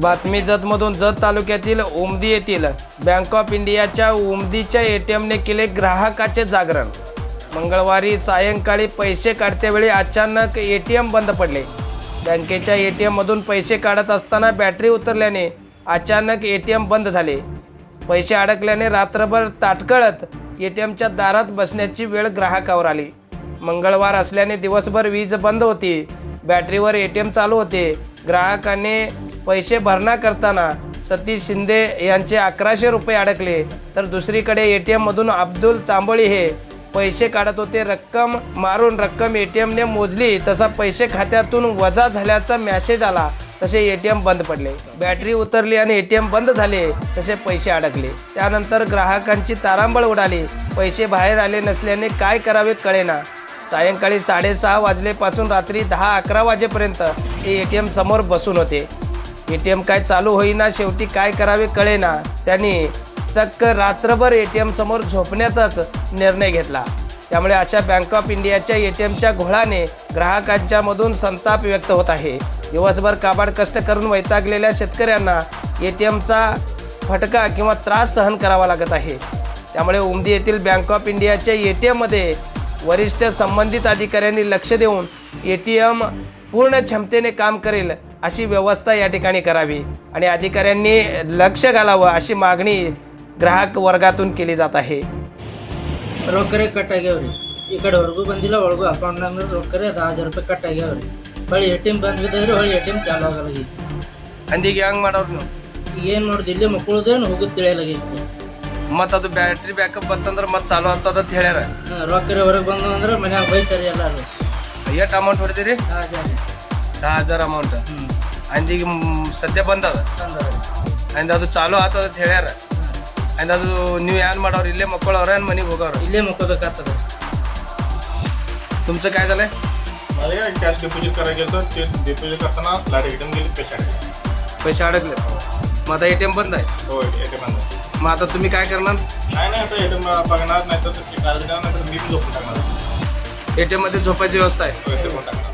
बातमी जतमधून जत तालुक्यातील उमदी येथील बँक ऑफ इंडियाच्या उमदीच्या ए टी एमने केले ग्राहकाचे जागरण. मंगळवारी सायंकाळी पैसे काढतेवेळी अचानक ए टी एम बंद पडले. बँकेच्या ए टी एममधून पैसे काढत असताना बॅटरी उतरल्याने अचानक ए टी एम बंद झाले. पैसे अडकल्याने रात्रभर ताटकळत ए टी एमच्या दारात बसण्याची वेळ ग्राहकावर आली. मंगळवार असल्याने दिवसभर वीज बंद होती. बॅटरीवर ए टी एम चालू होते. ग्राहकाने पैसे भरणा करताना सतीश शिंदे यांचे अकराशे रुपये अडकले. तर दुसरीकडे ए टी एममधून अब्दुल तांबोळी हे पैसे काढत होते. रक्कम मारून रक्कम ए टी एमने मोजली. तसा पैसे खात्यातून वजा झाल्याचा मॅसेज आला. तसे ए टी एम बंद पडले. बॅटरी उतरली आणि ए टी एम बंद झाले. तसे पैसे अडकले. त्यानंतर ग्राहकांची तारांबळ उडाली. पैसे बाहेर आले नसल्याने काय करावे कळेना. सायंकाळी साडेसहा वाजलेपासून रात्री दहा अकरा वाजेपर्यंत ते ए टी एम समोर बसून होते. ए टी एम काय चालू होईना शेवटी काय करावे कळेना. त्यांनी चक्क रात्रभर ए टी एम समोर झोपण्याचाच निर्णय घेतला. त्यामुळे अशा बँक ऑफ इंडियाच्या ए टी एमच्या घोळाने ग्राहकांच्यामधून संताप व्यक्त होत आहे. दिवसभर काबाड कष्ट करून वैतागलेल्या शेतकऱ्यांना ए टी एमचा फटका किंवा त्रास सहन करावा लागत आहे. त्यामुळे उमदी येथील बँक ऑफ इंडियाच्या ए टी एममध्ये वरिष्ठ संबंधित अधिकाऱ्यांनी लक्ष देऊन ए टी एम पूर्ण क्षमतेने काम करेल अशी व्यवस्था या ठिकाणी करावी आणि अधिकाऱ्यांनी लक्ष घालावं अशी मागणी ग्राहक वर्गातून केली जात आहे रोकरे ಕಟ್ಟಾಗ್ಯಾವ್ರಿ ಈ ಕಡೆ ಹೊರಗೂ ಬಂದಿಲ್ಲ ಒಳಗೂ ಅಕೌಂಟ್ನಾಗ ರೊಕ್ಕರೆ ಅದು ಹಜಾರ್ ರೂಪಾಯಿ ಕಟ್ಟಾಗ್ಯಾವ್ರಿ ಹೊಳ್ಳಿ ಎ ಟಿ ಎಮ್ ಬಂದ್ ಬಿದ್ದದ್ರಿ ಹೊಳ್ಳಿ ಎ ಟಿ ಎಮ್ ಚಾಲು ಆಗಲಾಗೈತಿ ಅಂದಿಗೆ ಹೆಂಗೆ ಮಾಡೋರು ನೀವು ಏನು ನೋಡ್ದು ಇಲ್ಲೇ ಮಕ್ಕಳದೇನು ಹೋಗೋದು ತಿಳಿಯಲಾಗೈತಿ ಮತ್ತು ಅದು ಬ್ಯಾಟ್ರಿ ಬ್ಯಾಕಪ್ ಬಂತಂದ್ರೆ ಮತ್ತೆ ಚಾಲು ಆಗ್ತದ ಅಂತ ಹೇಳ್ಯಾರ ರೊಕ್ಕರೆ ಹೊರಗೆ ಬಂದು ಅಂದ್ರೆ ಮನ್ಯಾಗ ಬೈತಾರೆ ಎಲ್ಲರೂ ಎಷ್ಟು ಅಮೌಂಟ್ ಹೊಡೆದಿರಿ ಹಜಾರ್ दहा हजार ಅಮೌಂಟ್ ಹ್ಞೂ ಅಂದಿಗೆ ಸದ್ಯ ಬಂದದ ತಂದದ್ರಿ ಅಂದ್ ಅದು ಚಾಲು ಆಗ್ತದ ಅಂತ ಹೇಳ್ಯಾರ ಅಂದ್ ಅದು ನೀವು ಏನು ಮಾಡೋರು ಇಲ್ಲೇ ಮಕ್ಕಳವ್ರ ಏನು ಮನೆಗೆ ಹೋಗೋರು ಇಲ್ಲೇ ಮುಕ್ಕೋಬೇಕಾಗ್ತದೆ तुमचं काय झालंय मला काय कॅश डिपॉझिट करायला गेलं तर ते डिपॉझिट करताना लाईट एकदम गेली पैसे अडकले पैसे अडकले मग आता ए टी एम बंद आहे हो ए टी एम मग आता तुम्ही काय करणार नाही नाही आता ए टी एम बघणार नाही तर ते कार्ड देणार नाही तर मी पण झोपून टाकणार ए टी एममध्ये झोपायची व्यवस्था आहे.